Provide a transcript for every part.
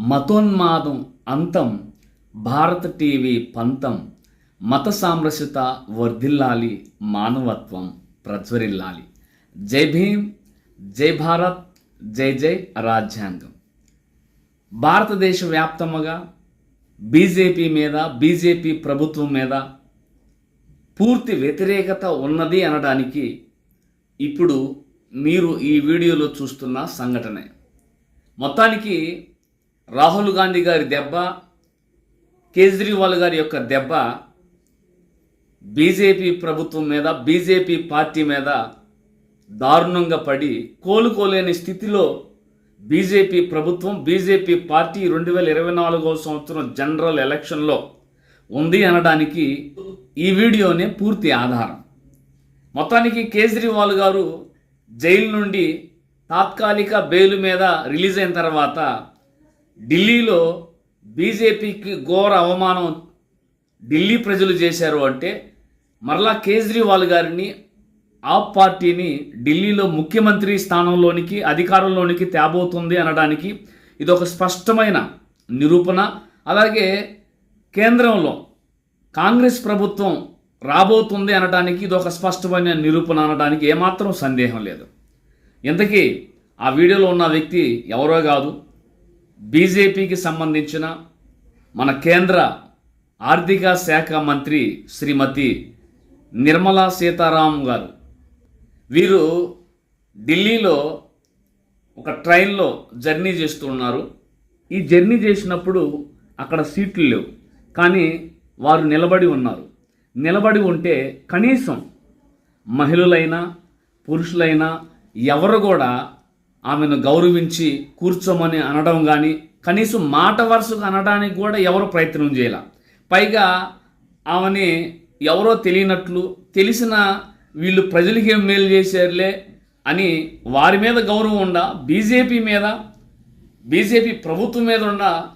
మతోన్మాదం అంతం భారత టీవీ పంతం మత సామరస్యత వర్ధిల్లాలి మానవత్వం ప్రజ్వరిల్లాలి. జై భీమ్ జై భారత్ జై జై రాజ్యాంగం. భారతదేశ వ్యాప్తముగా బీజేపీ మీద బీజేపీ ప్రభుత్వం మీద పూర్తి వ్యతిరేకత ఉన్నది అనడానికి ఇప్పుడు మీరు ఈ వీడియోలో చూస్తున్న సంఘటనే. మొత్తానికి రాహుల్ గాంధీ గారి దెబ్బ కేజ్రీవాల్ గారి యొక్క దెబ్బ బీజేపీ ప్రభుత్వం మీద బీజేపీ పార్టీ మీద దారుణంగా పడి కోలుకోలేని స్థితిలో బీజేపీ ప్రభుత్వం బీజేపీ పార్టీ రెండు వేల ఇరవై నాలుగవ సంవత్సరం జనరల్ ఎలక్షన్లో ఉంది అనడానికి ఈ వీడియోనే పూర్తి ఆధారం. మొత్తానికి కేజ్రీవాల్ గారు జైలు నుండి తాత్కాలిక బెయిల్ మీద రిలీజ్ అయిన తర్వాత ఢిల్లీలో బీజేపీకి ఘోర అవమానం ఢిల్లీ ప్రజలు చేశారు అంటే మరలా కేజ్రీవాల్ గారిని ఆ పార్టీని ఢిల్లీలో ముఖ్యమంత్రి స్థానంలోనికి అధికారంలోనికి తేబోతుంది అనడానికి ఇది ఒక స్పష్టమైన నిరూపణ. అలాగే కేంద్రంలో కాంగ్రెస్ ప్రభుత్వం రాబోతుంది అనడానికి ఇది ఒక స్పష్టమైన నిరూపణ అనడానికి ఏమాత్రం సందేహం లేదు. ఇంతకీ ఆ వీడియోలో ఉన్న వ్యక్తి ఎవరో కాదు. బీజేపీకి సంబంధించిన మన కేంద్ర ఆర్థిక శాఖ మంత్రి శ్రీమతి నిర్మలా సీతారాం గారు. వీరు ఢిల్లీలో ఒక ట్రైన్లో జర్నీ చేస్తున్నారు. ఈ జర్నీ చేసినప్పుడు అక్కడ సీట్లు లేవు. కానీ వారు నిలబడి ఉన్నారు. నిలబడి ఉంటే కనీసం మహిళలైనా పురుషులైనా ఎవరు కూడా ఆమెను గౌరవించి కూర్చోమని అనడం కానీ కనీసం మాట వరుసగా అనడానికి కూడా ఎవరు ప్రయత్నం చేయాల. పైగా ఆమెని ఎవరో తెలియనట్లు తెలిసిన వీళ్ళు ప్రజలకి ఏం మేలు చేశారులే అని వారి మీద గౌరవం ఉండ బీజేపీ మీద బీజేపీ ప్రభుత్వం మీద ఉన్న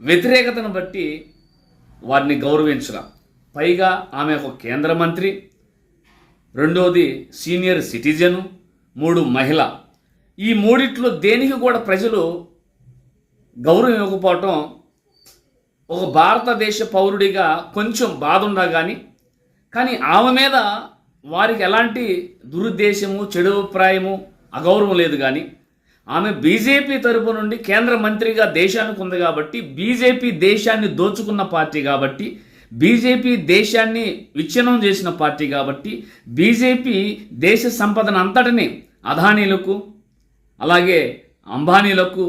వ్యతిరేకతను బట్టి వారిని గౌరవించడం పైగా ఆమె ఒక కేంద్ర మంత్రి రెండోది సీనియర్ సిటిజను మూడు మహిళ. ఈ మూడిట్లో దేనికి కూడా ప్రజలు గౌరవం ఇవ్వకపోవటం ఒక భారతదేశ పౌరుడిగా కొంచెం బాధ ఉండా కానీ కానీ ఆమె మీద వారికి ఎలాంటి దురుద్దేశము చెడు అభిప్రాయము అగౌరవం లేదు కానీ ఆమె బీజేపీ తరపు నుండి కేంద్ర మంత్రిగా దేశానికి ఉంది కాబట్టి బీజేపీ దేశాన్ని దోచుకున్న పార్టీ కాబట్టి బీజేపీ దేశాన్ని విచ్ఛిన్నం చేసిన పార్టీ కాబట్టి బీజేపీ దేశ సంపదను అంతటిని అదానీలకు అలాగే అంబానీలకు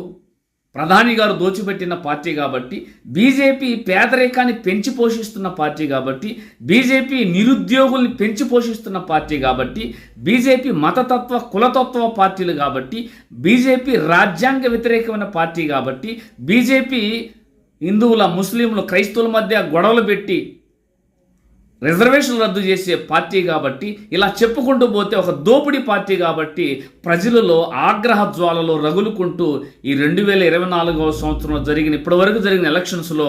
ప్రధాని గారు దోచిపెట్టిన పార్టీ కాబట్టి బీజేపీ పేదరికాన్ని పెంచి పోషిస్తున్న పార్టీ కాబట్టి బీజేపీ నిరుద్యోగుల్ని పెంచి పోషిస్తున్న పార్టీ కాబట్టి బీజేపీ మతతత్వ కులతత్వ పార్టీలు కాబట్టి బీజేపీ రాజ్యాంగ వ్యతిరేకమైన పార్టీ కాబట్టి బీజేపీ హిందువుల ముస్లింలు క్రైస్తవుల మధ్య గొడవలు పెట్టి రిజర్వేషన్ రద్దు చేసే పార్టీ కాబట్టి ఇలా చెప్పుకుంటూ పోతే ఒక దోపిడీ పార్టీ కాబట్టి ప్రజలలో ఆగ్రహ జ్వాలలో రగులుకుంటూ ఈ రెండు వేల ఇరవై నాలుగవ సంవత్సరంలో జరిగిన ఇప్పటివరకు జరిగిన ఎలక్షన్స్లో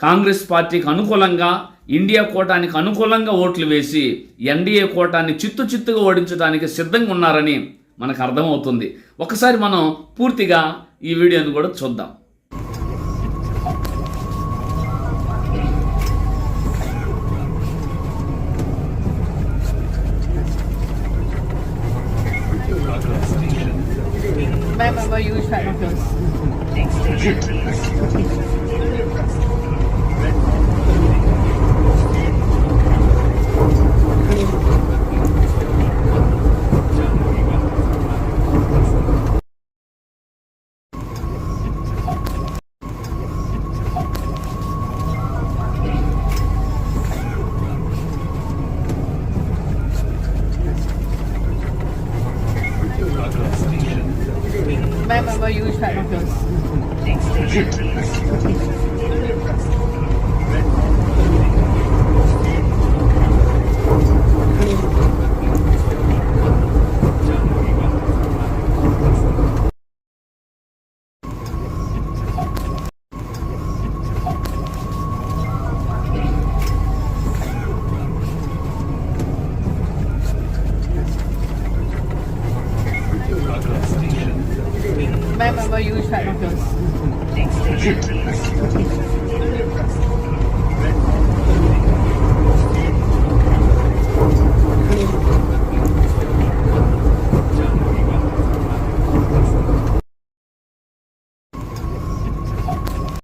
కాంగ్రెస్ పార్టీకి అనుకూలంగా ఇండియా కోటానికి అనుకూలంగా ఓట్లు వేసి ఎన్డీఏ కోటాన్ని చిత్తు చిత్తుగా ఓడించడానికి సిద్ధంగా ఉన్నారని మనకు అర్థమవుతుంది. ఒకసారి మనం పూర్తిగా ఈ వీడియోని కూడా చూద్దాం. remember you use Next station, please. I remember where you fell. Next station, please. Remember where you fat Next station.